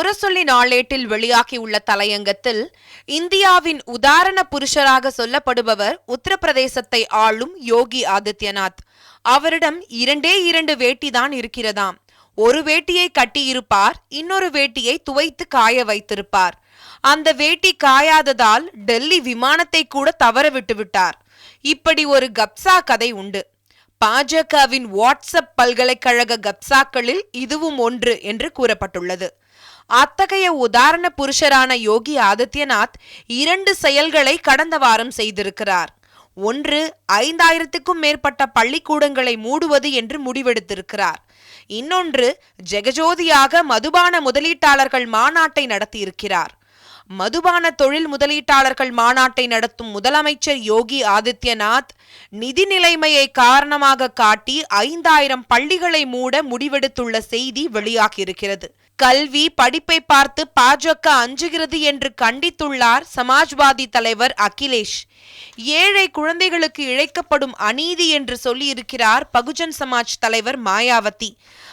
முரசொல்லி நாளேட்டில் வெளியாகியுள்ள தலையங்கத்தில் இந்தியாவின் உதாரண புருஷராக சொல்லப்படுபவர் உத்தரப்பிரதேசத்தை ஆளும் யோகி ஆதித்யநாத். அவரிடம் இரண்டே இரண்டு வேட்டிதான் இருக்கிறதாம். ஒரு வேட்டியை கட்டியிருப்பார் இன்னொரு வேட்டியை துவைத்து காய வைத்திருப்பார். அந்த வேட்டி காயாததால் டெல்லி விமானத்தை கூட தவற விட்டு விட்டார். இப்படி ஒரு கப்சா கதை உண்டு. பாஜகவின் வாட்ஸ்அப் பல்கலைக்கழக கப்சாக்களில் இதுவும் ஒன்று என்று கூறப்பட்டுள்ளது. அத்தகைய உதாரண புருஷரான யோகி ஆதித்யநாத் இரண்டு செயல்களை கடந்த வாரம் செய்திருக்கிறார். ஒன்று ஐந்தாயிரத்துக்கும் மேற்பட்ட பள்ளிக்கூடங்களை மூடுவது என்று முடிவெடுத்திருக்கிறார். இன்னொன்று ஜெகஜோதியாக மதுபான முதலீட்டாளர்கள் மாநாட்டை நடத்தியிருக்கிறார். மதுபான தொழில் முதலீட்டாளர்கள் மாநாட்டை நடத்தும் முதலமைச்சர் யோகி ஆதித்யநாத் நிதி நிலைமையை காரணமாக காட்டி ஐந்தாயிரம் பள்ளிகளை மூட முடிவெடுத்துள்ள செய்தி வெளியாகியிருக்கிறது. கல்வி படிப்பை பார்த்து பாஜக அஞ்சுகிறது என்று கண்டித்துள்ளார் சமாஜ்வாதி தலைவர் அகிலேஷ். ஏழை குழந்தைகளுக்கு இழைக்கப்படும் அநீதி என்று சொல்லியிருக்கிறார் பகுஜன் சமாஜ் தலைவர் மாயாவதி.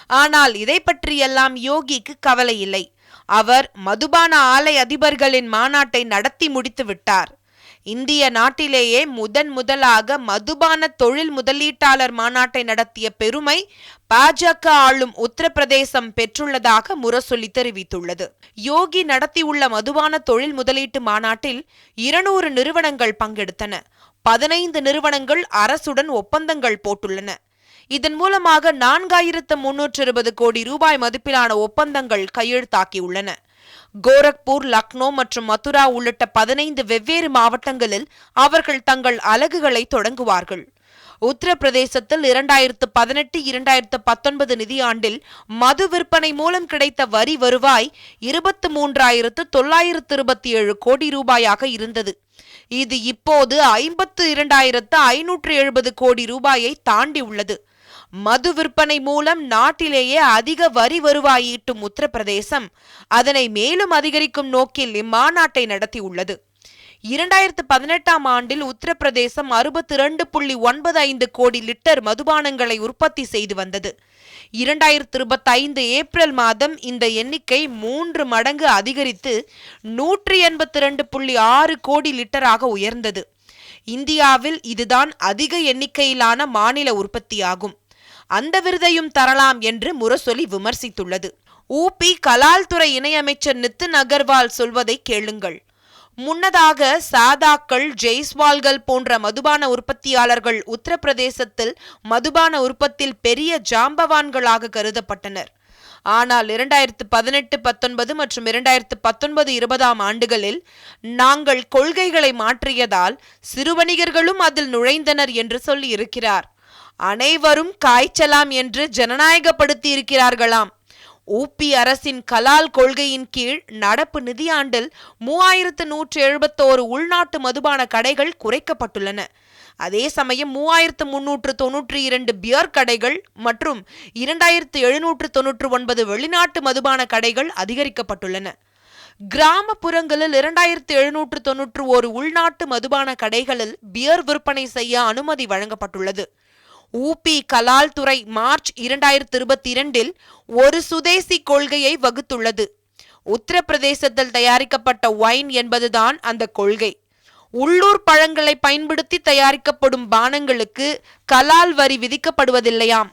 ஆனால் இதை பற்றியெல்லாம் யோகிக்கு கவலை இல்லை. அவர் மதுபான ஆலை அதிபர்களின் மாநாட்டை நடத்தி முடித்து விட்டார். இந்திய நாட்டிலேயே முதன் முதலாக மதுபான தொழில் முதலீட்டாளர் மாநாட்டை நடத்திய பெருமை பாஜக ஆளும் உத்தரப்பிரதேசம் பெற்றுள்ளதாக முரசொலி தெரிவித்துள்ளது. யோகி நடத்தியுள்ள மதுபான தொழில் முதலீட்டு மாநாட்டில் இருநூறு நிறுவனங்கள் பங்கெடுத்தன. பதினைந்து நிறுவனங்கள் அரசுடன் ஒப்பந்தங்கள் போட்டுள்ளன. இதன் மூலமாக நான்காயிரத்து முன்னூற்று இருபது கோடி ரூபாய் மதிப்பிலான ஒப்பந்தங்கள் கையெழுத்தாக்கியுள்ளன கோரக்பூர் லக்னோ மற்றும் மதுரா உள்ளிட்ட பதினைந்து வெவ்வேறு மாவட்டங்களில் அவர்கள் தங்கள் அலகுகளை தொடங்குவார்கள். உத்தரப்பிரதேசத்தில் இரண்டாயிரத்து பதினெட்டு இரண்டாயிரத்து பத்தொன்பது நிதியாண்டில் மது விற்பனை மூலம் கிடைத்த வரி வருவாய் இருபத்து மூன்றாயிரத்து தொள்ளாயிரத்து இருபத்தி ஏழு கோடி ரூபாயாக இருந்தது. இது இப்போது ஐம்பத்து இரண்டாயிரத்து ஐநூற்று எழுபது கோடி ரூபாயை தாண்டி உள்ளது மது விற்பனை மூலம் நாட்டிலேயே அதிக வரி வருவாய் ஈட்டும் உத்தரப்பிரதேசம். அதனை மேலும் அதிகரிக்கும் நோக்கில் இம்மாநாட்டை நடத்தியுள்ளது. இரண்டாயிரத்து பதினெட்டாம் ஆண்டில் உத்தரப்பிரதேசம் அறுபத்தி இரண்டு புள்ளி ஒன்பது ஐந்து கோடி லிட்டர் மதுபானங்களை உற்பத்தி செய்து வந்தது. இரண்டாயிரத்து இருபத்தைந்து ஏப்ரல் மாதம் இந்த எண்ணிக்கை மூன்று மடங்கு அதிகரித்து நூற்றி எண்பத்தி இரண்டு புள்ளி ஆறு கோடி லிட்டராக உயர்ந்தது. இந்தியாவில் இதுதான் அதிக எண்ணிக்கையிலான மாநில உற்பத்தியாகும். அந்த விருதையும் தரலாம் என்று முரசொலி விமர்சித்துள்ளது. ஊபி கலால்துறை இணையமைச்சர் நித்தின் அகர்வால் சொல்வதை கேளுங்கள். முன்னதாக சாதாக்கள் ஜெய்ஸ்வால்கள் போன்ற மதுபான உற்பத்தியாளர்கள் உத்தரப்பிரதேசத்தில் மதுபான உற்பத்தியில் பெரிய ஜாம்பவான்களாக கருதப்பட்டனர். ஆனால் இரண்டாயிரத்து பதினெட்டு பத்தொன்பது மற்றும் இரண்டாயிரத்து பத்தொன்பது இருபதாம் ஆண்டுகளில் நாங்கள் கொள்கைகளை மாற்றியதால் சிறு வணிகர்களும் அதில் நுழைந்தனர் என்று சொல்லி இருக்கிறார் அனைவரும் காய்ச்சலாம் என்று ஜனநாயகப்படுத்தி இருக்கிறார்களாம் ஊபி அரசின் கலால் கொள்கையின் கீழ் நடப்பு நிதியாண்டில் மூவாயிரத்து நூற்று எழுபத்தோரு உள்நாட்டு மதுபான கடைகள் குறைக்கப்பட்டுள்ளன. அதே சமயம் மூவாயிரத்து முன்னூற்று தொன்னூற்றி இரண்டு பியர் கடைகள் மற்றும் இரண்டாயிரத்து எழுநூற்று தொன்னூற்று ஒன்பது வெளிநாட்டு மதுபான கடைகள் அதிகரிக்கப்பட்டுள்ளன. கிராமப்புறங்களில் இரண்டாயிரத்து எழுநூற்று தொன்னூற்று ஒரு உள்நாட்டு மதுபான கடைகளில் பியர் விற்பனை செய்ய அனுமதி வழங்கப்பட்டுள்ளது. ஊபி கலால் துறை மார்ச் இரண்டாயிரத்தி இருபத்தி இரண்டில் ஒரு சுதேசி கொள்கையை வகுத்துள்ளது. உத்தரப்பிரதேசத்தில் தயாரிக்கப்பட்ட ஒயின் என்பதுதான் அந்த கொள்கை. உள்ளூர் பழங்களை பயன்படுத்தி தயாரிக்கப்படும் பானங்களுக்கு கலால் வரி விதிக்கப்படுவதில்லையாம்.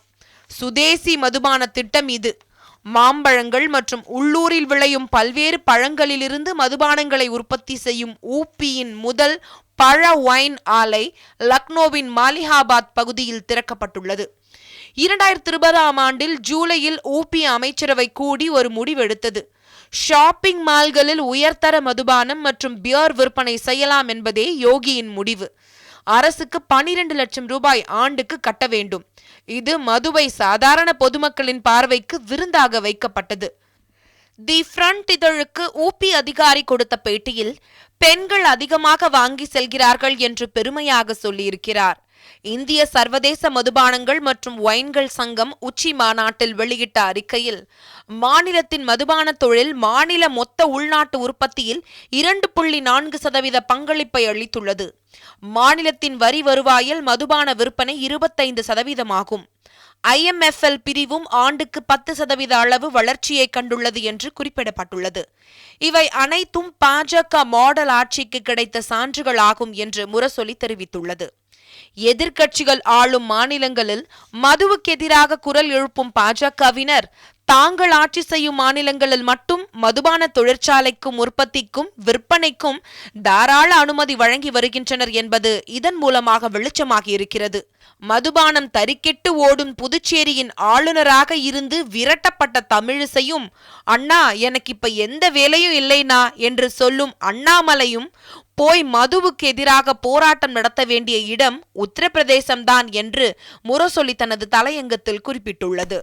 சுதேசி மதுபான திட்டம் இது. மாம்பழங்கள் மற்றும் உள்ளூரில் விளையும் பல்வேறு பழங்களிலிருந்து மதுபானங்களை உற்பத்தி செய்யும் ஊப்பியின் முதல் பழ ஒயின் ஆலை லக்னோவின் மாலிஹாபாத் பகுதியில் திறக்கப்பட்டுள்ளது. இரண்டாயிரத்தி இருபதாம் ஆண்டில் ஜூலையில் ஊபி அமைச்சரவை கூடி ஒரு முடிவெடுத்தது. ஷாப்பிங் மால்களில் உயர்தர மதுபானம் மற்றும் பியர் விற்பனை செய்யலாம் என்பதே யோகியின் முடிவு. அரசுக்கு பனிரெண்டு லட்சம் ரூபாய் ஆண்டுக்கு கட்ட வேண்டும். இது மதுவை சாதாரண பொதுமக்களின் பார்வைக்கு விருந்தாக வைக்கப்பட்டது. தி ஃப்ரண்ட் இதழுக்கு ஊபி அதிகாரி கொடுத்த பேட்டியில் பெண்கள் அதிகமாக வாங்கி செல்கிறார்கள் என்று பெருமையாக சொல்லியிருக்கிறார். இந்திய சர்வதேச மதுபானங்கள் மற்றும் ஒயின்கள் சங்கம் உச்சி மாநாட்டில் வெளியிட்ட அறிக்கையில் மாநிலத்தின் மதுபான தொழில் மாநில மொத்த உள்நாட்டு உற்பத்தியில் இரண்டு புள்ளி நான்கு சதவீத பங்களிப்பை அளித்துள்ளது. மாநிலத்தின் வரி வருவாயில் மதுபான விற்பனை இருபத்தைந்து சதவீதமாகும். ஐஎம்எஃப்எல் பிரிவும் ஆண்டுக்கு பத்து சதவீத அளவு வளர்ச்சியை கண்டுள்ளது என்று குறிப்பிடப்பட்டுள்ளது. இவை அனைத்தும் பாஜக மாடல் ஆட்சிக்கு கிடைத்த சான்றுகளாகும் என்று முரசொலி தெரிவித்துள்ளது. எதிர்க்கட்சிகள் ஆளும் மாநிலங்களில் மதுவுக்கு எதிராக குரல் எழுப்பும் பாஜகவினர் தாங்கள் ஆட்சி செய்யும் மாநிலங்களில் மட்டும் மதுபான தொழிற்சாலைக்கும் உற்பத்திக்கும் விற்பனைக்கும் தாராள அனுமதி வழங்கி வருகின்றனர் என்பது இதன் மூலமாக வெளிச்சமாகி இருக்கிறது. மதுபானம் தறிக்கெட்டு ஓடும் புதுச்சேரியின் ஆளுநராக இருந்து விரட்டப்பட்ட தமிழிசையும் அண்ணா எனக்கு இப்ப எந்த வேலையும் இல்லைனா என்று சொல்லும் அண்ணாமலையும் போய் மதுவுக்கு எதிராக போராட்டம் நடத்த வேண்டிய இடம் உத்தரப்பிரதேசம்தான் என்று முரசொலி தனது தலையங்கத்தில் குறிப்பிட்டுள்ளது.